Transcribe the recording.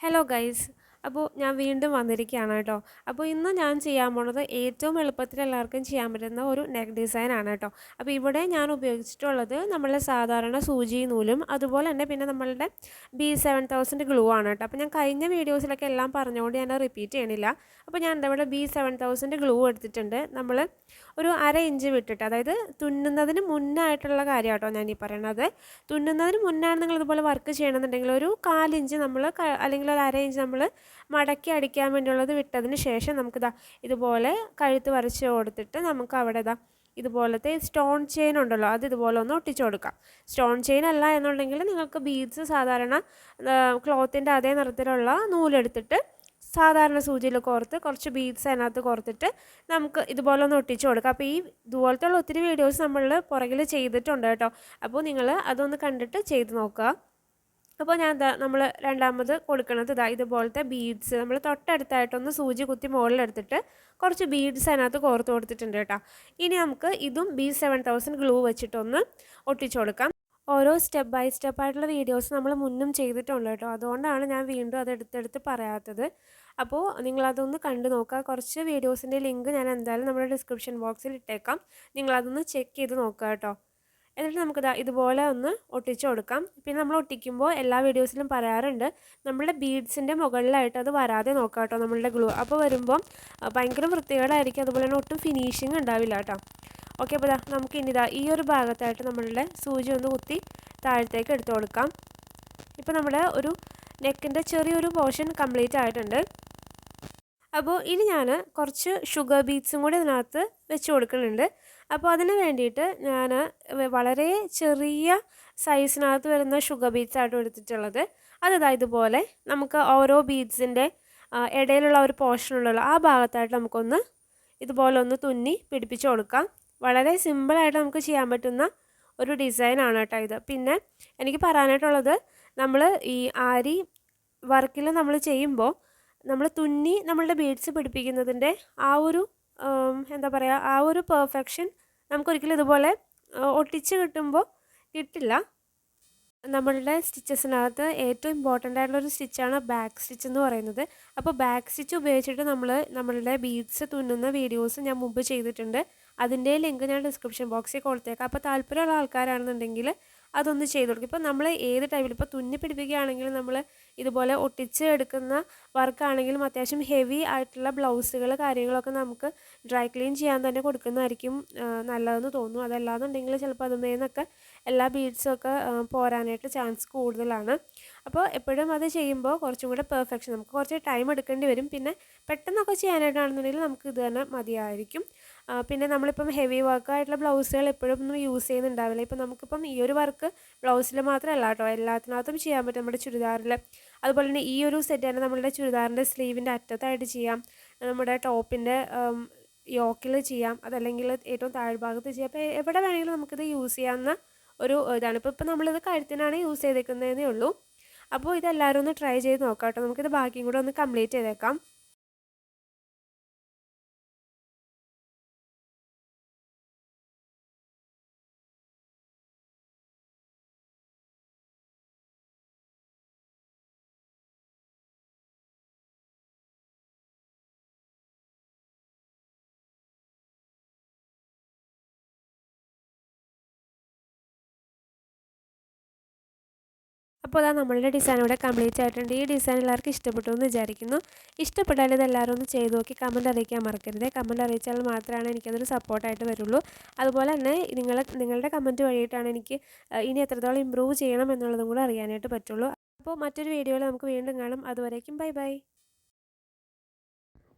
Hello guys അപ്പോൾ ഞാൻ വീണ്ടും വന്നിരിക്കുകയാണ് കേട്ടോ. അപ്പോൾ ഇന്ന് ഞാൻ ചെയ്യാൻ പോണത് ഏറ്റവും എളുപ്പത്തിൽ എല്ലാവർക്കും ചെയ്യാൻ പറ്റുന്ന ഒരു നെക്ക് ഡിസൈൻ ആണ് കേട്ടോ. അപ്പോൾ ഇവിടെ ഞാൻ ഉപയോഗിച്ചിട്ടുള്ളത് നമ്മളെ സാധാരണ സൂചി നൂലും അതുപോലെ തന്നെ പിന്നെ നമ്മളുടെ ബി സെവൻ തൗസൻഡ് ഗ്ലൂ ആണ് കേട്ടോ. അപ്പോൾ ഞാൻ കഴിഞ്ഞ വീഡിയോസിലൊക്കെ എല്ലാം പറഞ്ഞുകൊണ്ട് ഞാൻ റിപ്പീറ്റ് ചെയ്യണില്ല. അപ്പോൾ ഞാൻ എന്താ ഇവിടെ ബി സെവൻ തൗസൻഡ് ഗ്ലൂ എടുത്തിട്ടുണ്ട്. നമ്മൾ ഒരു അര ഇഞ്ച് വിട്ടിട്ട് അതായത് തുന്നുന്നതിന് മുന്നായിട്ടുള്ള കാര്യം കേട്ടോ ഞാൻ ഈ പറയണത്. തുന്നുന്നതിന് മുന്നാണ് നിങ്ങൾ ഇതുപോലെ വർക്ക് ചെയ്യണമെന്നുണ്ടെങ്കിൽ ഒരു കാലിഞ്ച് നമ്മൾ അല്ലെങ്കിൽ ഒരു അര ഇഞ്ച് നമ്മൾ മടക്കി അടിക്കാൻ വേണ്ടിയുള്ളത് വിട്ടതിന് ശേഷം നമുക്കിതാ ഇതുപോലെ കഴുത്ത് വരച്ച് കൊടുത്തിട്ട് നമുക്ക് അവിടെ ഇതാ ഇതുപോലത്തെ സ്റ്റോൺ ചെയിൻ ഉണ്ടല്ലോ അത് ഇതുപോലെ ഒന്ന് ഒട്ടിച്ചു കൊടുക്കാം. സ്റ്റോൺ ചെയിൻ അല്ല എന്നുണ്ടെങ്കിൽ നിങ്ങൾക്ക് ബീഡ്സ് സാധാരണ ക്ലോത്തിന്റെ അതേ നിറത്തിലുള്ള നൂലെടുത്തിട്ട് സാധാരണ സൂചിയിൽ കോർത്ത് കുറച്ച് ബീഡ്സ് അതിനകത്ത് കോർത്തിട്ട് നമുക്ക് ഇതുപോലെ ഒന്ന് ഒട്ടിച്ചു കൊടുക്കാം. അപ്പോൾ ഈ ഇതുപോലത്തെ ഒത്തിരി വീഡിയോസ് നമ്മൾ പുറകിൽ ചെയ്തിട്ടുണ്ട് കേട്ടോ. അപ്പോൾ നിങ്ങൾ അതൊന്ന് കണ്ടിട്ട് ചെയ്ത് നോക്കുക. അപ്പോൾ ഞാൻ എന്താ നമ്മൾ രണ്ടാമത് കൊടുക്കുന്നത് ഇതാ ഇതുപോലത്തെ ബീഡ്സ് നമ്മൾ തൊട്ടടുത്തായിട്ടൊന്ന് സൂചി കുത്തി മുകളിലെടുത്തിട്ട് കുറച്ച് ബീഡ്സ് അതിനകത്ത് കോർത്ത് കൊടുത്തിട്ടുണ്ട് കേട്ടോ. ഇനി നമുക്ക് ഇതും ബി സെവൻ തൗസൻഡ് ഗ്ലൂ വെച്ചിട്ടൊന്ന് ഒട്ടിച്ചു കൊടുക്കാം. ഓരോ സ്റ്റെപ്പ് ബൈ സ്റ്റെപ്പ് ആയിട്ടുള്ള വീഡിയോസ് നമ്മൾ മുന്നും ചെയ്തിട്ടുണ്ട് കേട്ടോ. അതുകൊണ്ടാണ് ഞാൻ വീണ്ടും അത് എടുത്തെടുത്ത് പറയാത്തത്. അപ്പോൾ നിങ്ങളതൊന്ന് കണ്ടു നോക്കുക കുറച്ച് വീഡിയോസിന്റെ ലിങ്ക് ഞാൻ എന്തായാലും നമ്മുടെ ഡിസ്ക്രിപ്ഷൻ ബോക്സിൽ ഇട്ടേക്കാം. നിങ്ങളതൊന്ന് ചെക്ക് ചെയ്ത് നോക്കുക കേട്ടോ. എന്നിട്ട് നമുക്കിതാ ഇതുപോലെ ഒന്ന് ഒട്ടിച്ചു കൊടുക്കാം. പിന്നെ നമ്മൾ ഒട്ടിക്കുമ്പോൾ എല്ലാ വീഡിയോസിലും പറയാറുണ്ട് നമ്മുടെ ബീഡ്സിന്റെ മുകളിലായിട്ട് അത് വരാതെ നോക്കാം കേട്ടോ നമ്മളുടെ ഗ്ലൂ. അപ്പോൾ വരുമ്പോൾ ഭയങ്കര വൃത്തികേടായിരിക്കും. അതുപോലെ തന്നെ ഒട്ടും ഫിനിഷിങ് ഉണ്ടാവില്ല കേട്ടോ ഓക്കെ അപ്പോൾ ഇതാ നമുക്ക് ഇനി ഇതാ ഈ ഒരു ഭാഗത്തായിട്ട് നമ്മളുടെ സൂചി ഒന്ന് കുത്തി താഴത്തേക്ക് എടുത്തു കൊടുക്കാം. ഇപ്പോൾ നമ്മുടെ ഒരു നെക്കിന്റെ ചെറിയൊരു പോർഷൻ കംപ്ലീറ്റ് ആയിട്ടുണ്ട്. അപ്പോൾ ഇനി ഞാൻ കുറച്ച് ഷുഗർ ബീറ്റ്സും കൂടി ഇതിനകത്ത് വെച്ച് കൊടുക്കുന്നുണ്ട്. അപ്പോൾ അതിന് വേണ്ടിയിട്ട് ഞാൻ വളരെ ചെറിയ സൈസിനകത്ത് വരുന്ന ഷുഗർ ബീഡ്സ് ആയിട്ട് എടുത്തിട്ടുള്ളത്. അത് ഇതുപോലെ നമുക്ക് ഓരോ ബീഡ്സിന്റെ ഇടയിലുള്ള ഒരു പോർഷനുള്ള ആ ഭാഗത്തായിട്ട് നമുക്കൊന്ന് ഇതുപോലെ ഒന്ന് തുന്നി പിടിപ്പിച്ച് കൊടുക്കാം. വളരെ സിമ്പിളായിട്ട് നമുക്ക് ചെയ്യാൻ പറ്റുന്ന ഒരു ഡിസൈനാണ് കേട്ടോ ഇത്. പിന്നെ എനിക്ക് പറയാനായിട്ടുള്ളത് നമ്മൾ ഈ ആരി വർക്കിൽ നമ്മൾ ചെയ്യുമ്പോൾ നമ്മൾ തുന്നി നമ്മളുടെ ബീഡ്സ് പിടിപ്പിക്കുന്നതിന്റെ ആ ഒരു എന്താ പറയുക ആ ഒരു പെർഫെക്ഷൻ നമുക്കൊരിക്കലും ഇതുപോലെ ഒട്ടിച്ച് കിട്ടുമ്പോൾ കിട്ടില്ല. നമ്മളുടെ സ്റ്റിച്ചസിനകത്ത് ഏറ്റവും ഇമ്പോർട്ടന്റ് ആയിട്ടുള്ളൊരു സ്റ്റിച്ചാണ് ബാക്ക് സ്റ്റിച്ച് എന്ന് പറയുന്നത്. അപ്പോൾ ബാക്ക് സ്റ്റിച്ച് ഉപയോഗിച്ചിട്ട് നമ്മൾ നമ്മളുടെ ബീഡ്സ് തുന്നുന്ന വീഡിയോസ് ഞാൻ മുമ്പ് ചെയ്തിട്ടുണ്ട്. അതിന്റെ ലിങ്ക് ഞാൻ ഡിസ്ക്രിപ്ഷൻ ബോക്സിൽ കൊടുത്തേക്കാം. അപ്പോൾ താല്പര്യമുള്ള ആൾക്കാരാണെന്നുണ്ടെങ്കിൽ അതൊന്ന് ചെയ്ത് കൊടുക്കും. ഇപ്പോൾ നമ്മൾ ഏത് ടൈമിൽ ഇപ്പോൾ തുന്നി പിടിപ്പിക്കുകയാണെങ്കിൽ നമ്മൾ ഇതുപോലെ ഒട്ടിച്ച് എടുക്കുന്ന വർക്കാണെങ്കിലും അത്യാവശ്യം ഹെവി ആയിട്ടുള്ള ബ്ലൗസുകൾ കാര്യങ്ങളൊക്കെ നമുക്ക് ഡ്രൈ ക്ലീൻ ചെയ്യാൻ തന്നെ കൊടുക്കുന്നതായിരിക്കും നല്ലതെന്ന് തോന്നുന്നു. അതല്ലാന്നുണ്ടെങ്കിൽ ചിലപ്പോൾ അതിൽ നിന്നൊക്കെ എല്ലാ ബീഡ്സും ഒക്കെ പോരാനായിട്ട് ചാൻസ് കൂടുതലാണ്. അപ്പോൾ എപ്പോഴും അത് ചെയ്യുമ്പോൾ കുറച്ചും കൂടെ പെർഫെക്ഷൻ നമുക്ക് കുറച്ച് ടൈം എടുക്കേണ്ടി വരും. പിന്നെ പെട്ടെന്നൊക്കെ ചെയ്യാനായിട്ടാണെന്നുണ്ടെങ്കിൽ നമുക്ക് ഇത് തന്നെ മതിയായിരിക്കും. പിന്നെ നമ്മളിപ്പം ഹെവി വർക്കായിട്ടുള്ള ബ്ലൗസുകൾ എപ്പോഴും ഒന്നും യൂസ് ചെയ്യുന്നുണ്ടാവില്ല. ഇപ്പം നമുക്കിപ്പം ഈ ഒരു വർക്ക് ബ്ലൗസിൽ മാത്രമല്ല കേട്ടോ എല്ലാത്തിനകത്തും ചെയ്യാൻ പറ്റും നമ്മുടെ ചുരിദാറിൽ അതുപോലെ തന്നെ ഈ ഒരു സെറ്റ് തന്നെ നമ്മളുടെ ചുരിദാറിന്റെ സ്ലീവിന്റെ അറ്റത്തായിട്ട് ചെയ്യാം. നമ്മുടെ ടോപ്പിന്റെ യോക്കിൽ ചെയ്യാം. അതല്ലെങ്കിൽ ഏറ്റവും താഴ്ഭാഗത്ത് ചെയ്യാം. അപ്പോൾ എവിടെ വേണമെങ്കിലും നമുക്കിത് യൂസ് ചെയ്യാവുന്ന ഒരു ഇതാണ്. ഇപ്പോൾ ഇപ്പോൾ നമ്മളിത് കഴുത്തിനാണ് യൂസ് ചെയ്തേക്കുന്നതേ ഉള്ളൂ. അപ്പോൾ ഇതെല്ലാവരും ഒന്ന് ട്രൈ ചെയ്ത് നോക്കാം കേട്ടോ നമുക്കിത് ബാക്കിയും കൂടെ ഒന്ന് കംപ്ലീറ്റ് ചെയ്തേക്കാം. അപ്പോൾ അതാ നമ്മളുടെ ഡിസൈൻ ഇവിടെ കംപ്ലീറ്റ് ആയിട്ടുണ്ട്. ഈ ഡിസൈൻ എല്ലാവർക്കും ഇഷ്ടപ്പെട്ടു എന്ന് വിചാരിക്കുന്നു. ഇഷ്ടപ്പെട്ടാൽ ഇത് എല്ലാവരും ഒന്ന് ചെയ്ത് നോക്കി കമന്റ് അറിയിക്കാൻ മറക്കരുത്. കമന്റ് അറിയിച്ചാൽ മാത്രമാണ് എനിക്കതൊരു സപ്പോർട്ടായിട്ട് വരുള്ളൂ. അതുപോലെ തന്നെ നിങ്ങൾ നിങ്ങളുടെ കമന്റ് വഴിയിട്ടാണ് എനിക്ക് ഇനി എത്രത്തോളം ഇമ്പ്രൂവ് ചെയ്യണം എന്നുള്ളതും കൂടെ അറിയാനായിട്ട് പറ്റുള്ളൂ. അപ്പോൾ മറ്റൊരു വീഡിയോയിൽ നമുക്ക് വീണ്ടും കാണാം. അതുവരേക്കും ബൈ ബൈ